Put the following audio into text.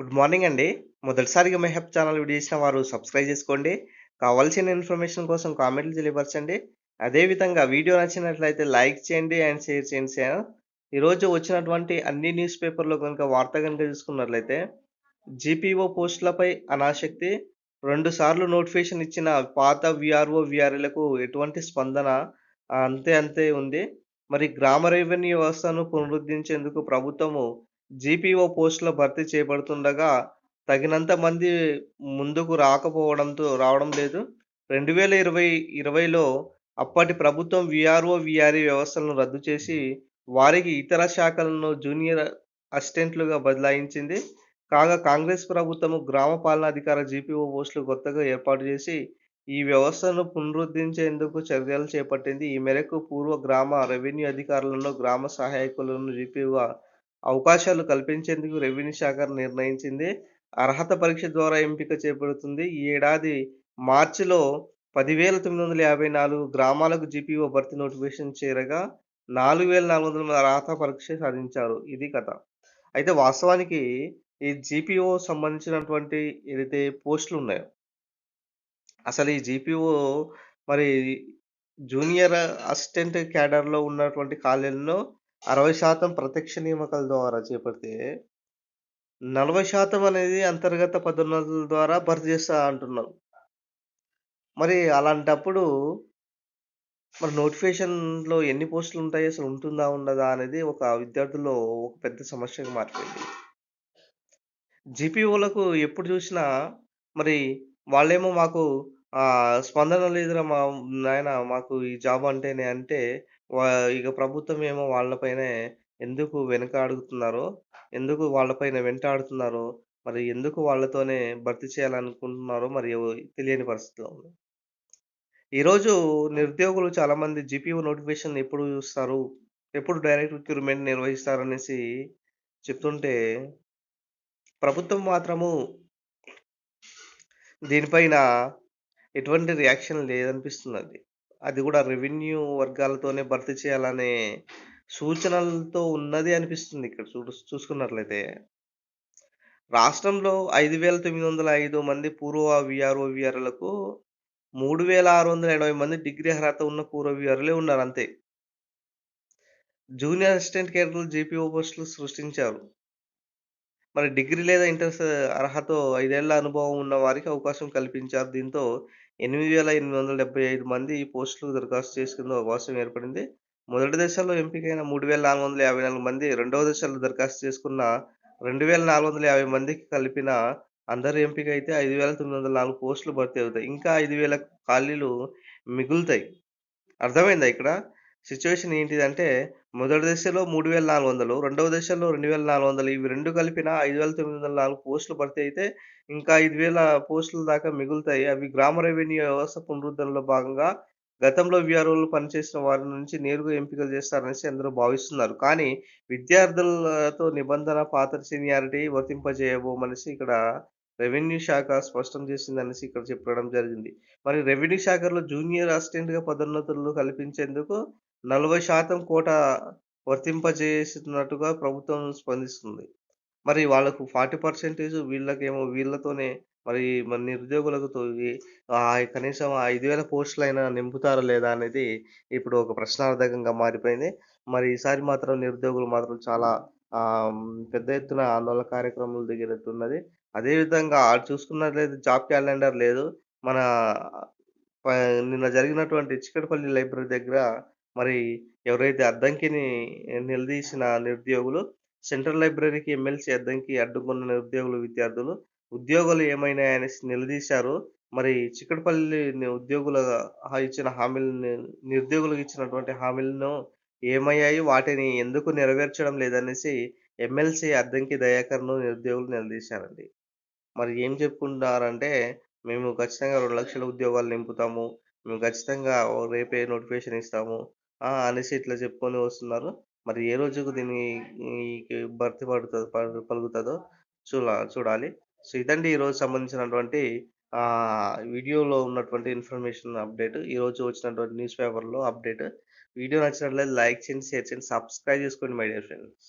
Good morning అండి. మొదటిసారిగా Mehab channel video చేసిన వారు సబ్స్క్రైబ్ చేసుకోండి. కావాల్సిన ఇన్ఫర్మేషన్ కోసం కామెంట్లు తెలియపరచండి. అదేవిధంగా వీడియో నచ్చినట్లయితే లైక్ చేయండి అండ్ షేర్ చేయండి సార్. ఈరోజు వచ్చినటువంటి అన్ని న్యూస్ పేపర్‌లో కనుక వార్త కనుక చూసుకున్నట్లయితే జీపీఓ పోస్టులపై అనాసక్తి రెండు సార్లు నోటిఫికేషన్ ఇచ్చిన పాత వీఆర్ఓ, వీఆర్ఏలకు ఎటువంటి స్పందన అంతే అంతే ఉంది. మరి గ్రామ రెవెన్యూ వ్యవస్థను పునరుద్ధరించేందుకు ప్రభుత్వము జీపీఓ పోస్టుల భర్తీ చేపడుతుండగా తగినంత మంది ముందుకు రాకపోవడంతో రావడం లేదు. 2020, 20లో అప్పటి ప్రభుత్వం విఆర్ఓ విఆర్ఈ వ్యవస్థలను రద్దు చేసి వారికి ఇతర శాఖలను జూనియర్ అసిస్టెంట్లుగా బదలాయించింది. కాగా కాంగ్రెస్ ప్రభుత్వము గ్రామ పాలనాధికార జీపీఓ పోస్టులు కొత్తగా ఏర్పాటు చేసి ఈ వ్యవస్థను పునరుద్ధరించేందుకు చర్యలు చేపట్టింది. ఈ మేరకు పూర్వ గ్రామ రెవెన్యూ అధికారులను, గ్రామ సహాయకులను జీపీఓ అవకాశాలు కల్పించేందుకు రెవెన్యూ శాఖ నిర్ణయించింది. అర్హత పరీక్ష ద్వారా ఎంపిక చేపడుతుంది. ఈ ఏడాది మార్చిలో 10,954 గ్రామాలకు జీపీఓ భర్తీ నోటిఫికేషన్ చేరగా 4,400 మంది అర్హత పరీక్ష సాధించారు. ఇది కథ. అయితే వాస్తవానికి ఈ జీపీఓ సంబంధించినటువంటి ఏదైతే పోస్టులు ఉన్నాయో అసలు ఈ జీపీఓ మరి జూనియర్ అసిస్టెంట్ క్యాడర్‌లో ఉన్నటువంటి ఖాళీలను 60% ప్రత్యక్ష నియామకాల ద్వారా చేపడితే 40% అనేది అంతర్గత పదోన్నతుల ద్వారా భర్తీ చేస్తా అంటున్నారు. మరి అలాంటప్పుడు మరి నోటిఫికేషన్‌లో ఎన్ని పోస్టులు ఉంటాయి? అసలు ఉంటుందా? ఉండదా? అనేది ఒక విద్యార్థుల్లో ఒక పెద్ద సమస్యగా మారిపోయింది. జీపీఓలకు ఎప్పుడు చూసినా మరి వాళ్ళేమో మాకు స్పందన లేదురా మా నాయన మాకు ఈ జాబ్ అంటేనే అంటే వా ఇక ప్రభుత్వం ఏమో వాళ్ళపైనే ఎందుకు వెనకాడుతున్నారో, ఎందుకు వాళ్ళపైన వెంటాడుతున్నారో, మరి ఎందుకు వాళ్ళతోనే భర్తీ చేయాలనుకుంటున్నారో మరి తెలియని పరిస్థితిలో ఉంది. ఈరోజు నిరుద్యోగులు చాలామంది జీపీఓ నోటిఫికేషన్ ఎప్పుడు చూస్తారు? ఎప్పుడు డైరెక్ట్ రిక్రూట్‌మెంట్ నిర్వహిస్తారనేసి చెప్తుంటే ప్రభుత్వం మాత్రము దీనిపైన ఎటువంటి రియాక్షన్ లేదనిపిస్తున్నది. అది కూడా రెవెన్యూ వర్గాలతోనే భర్తీ చేయాలనే సూచనలతో ఉన్నది అనిపిస్తుంది ఇక్కడ చూ చూసుకున్నట్లయితే. రాష్ట్రంలో 5,905 మంది పూర్వ వీఆర్ఓవీఆర్లకు మూడు వేల ఆరు వందల ఎనభై మంది డిగ్రీ అర్హత ఉన్న పూర్వ విఆర్లే ఉన్నారు అంతే. జూనియర్ అసిస్టెంట్ క్యాడర్‌లో జేపీఓ పోస్టులు సృష్టించారు. మరి డిగ్రీ లేదా ఇంటర్స్ అర్హతో ఐదేళ్ళ అనుభవం ఉన్న వారికి అవకాశం కల్పించారు. దీంతో 8,875 మంది ఈ పోస్టులకు దరఖాస్తు చేసుకునే అవకాశం ఏర్పడింది. మొదటి దశలో ఎంపికైన 3,454 మంది, రెండవ దశలో దరఖాస్తు చేసుకున్న 2,450 మందికి కలిపిన అందరూ వందల 5,904 పోస్టులు భర్తీ అవుతాయి. ఇంకా 5,000 ఖాళీలు మిగులుతాయి. అర్థమైందా ఇక్కడ? సిచ్యువేషన్ ఏంటిదంటే మొదటి దశలో 3,400 రెండవ దశలో 2,400 ఇవి 2 కలిపిన 5,904 పోస్టులు భర్తీ అయితే ఇంకా 5,000 పోస్టుల దాకా మిగులుతాయి. అవి గ్రామ రెవెన్యూ వ్యవస్థ పునరుద్ధరణలో భాగంగా గతంలో వీఆర్ఓలు పనిచేసిన వారి నుంచి నేరుగా ఎంపికలు చేస్తారనేసి అందరూ భావిస్తున్నారు. కానీ విద్యార్థులతో నిబంధన పాత సీనియారిటీ వర్తింపజేయబోమనేసి ఇక్కడ రెవెన్యూ శాఖ స్పష్టం చేసిందనేసి ఇక్కడ చెప్పడం జరిగింది. మరి రెవెన్యూ శాఖలో జూనియర్ అసిస్టెంట్‌గా పదోన్నతులు కల్పించేందుకు నలభై శాతం కోట వర్తింపజేస్తున్నట్టుగా ప్రభుత్వం స్పందిస్తుంది. మరి వాళ్ళకు 40% వీళ్ళకేమో వీళ్ళతోనే మరి మన నిరుద్యోగులకు తో ఆహ్, కనీసం 5,000 పోస్టులైనా నింపుతారా లేదా అనేది ఇప్పుడు ఒక ప్రశ్నార్థకంగా మారిపోయింది. మరి ఈసారి మాత్రం నిరుద్యోగులు మాత్రం చాలా ఆహ్, పెద్ద ఎత్తున ఆందోళన కార్యక్రమాలు దిగినట్టున్నది. అదేవిధంగా చూసుకున్నట్లయితే జాబ్ క్యాలెండర్ లేదు. మన ప నిన్న జరిగినటువంటి చిక్కడపల్లి లైబ్రరీ దగ్గర మరి ఎవరైతే అద్దంకిని నిలదీసిన నిరుద్యోగులు, సెంట్రల్ లైబ్రరీకి ఎమ్మెల్సీ అద్దంకి అడ్డుకున్న నిరుద్యోగులు, విద్యార్థులు ఉద్యోగాలు ఏమైనాయనేసి నిలదీశారు. మరి చిక్కడపల్లి ఉద్యోగుల ఇచ్చిన హామీలని నిరుద్యోగులకు ఇచ్చినటువంటి హామీలను ఏమయ్యాయి? వాటిని ఎందుకు నెరవేర్చడం లేదనేసి ఎమ్మెల్సీ అద్దంకి దయాకర్‌ను నిరుద్యోగులు నిలదీశారండి. మరి ఏం చెప్పుకుంటున్నారంటే మేము ఖచ్చితంగా 2,00,000 ఉద్యోగాలు నింపుతాము. మేము ఖచ్చితంగా రేపే నోటిఫికేషన్ ఇస్తాము. అనేసి ఇట్లా చెప్పుకొని వస్తున్నారు. మరి ఏ రోజుకు దీన్ని భర్తీ పడుతుంది ప పలుకుతదో చూడాలి. సో ఇదండి ఈరోజు సంబంధించినటువంటి వీడియోలో ఉన్నటువంటి ఇన్ఫర్మేషన్ అప్డేట్. ఈరోజు వచ్చినటువంటి న్యూస్ పేపర్‌లో అప్డేట్. వీడియో నచ్చినట్లయితే లైక్ చేయండి, షేర్ చేయండి, సబ్స్క్రైబ్ చేసుకోండి మై డియర్ ఫ్రెండ్స్.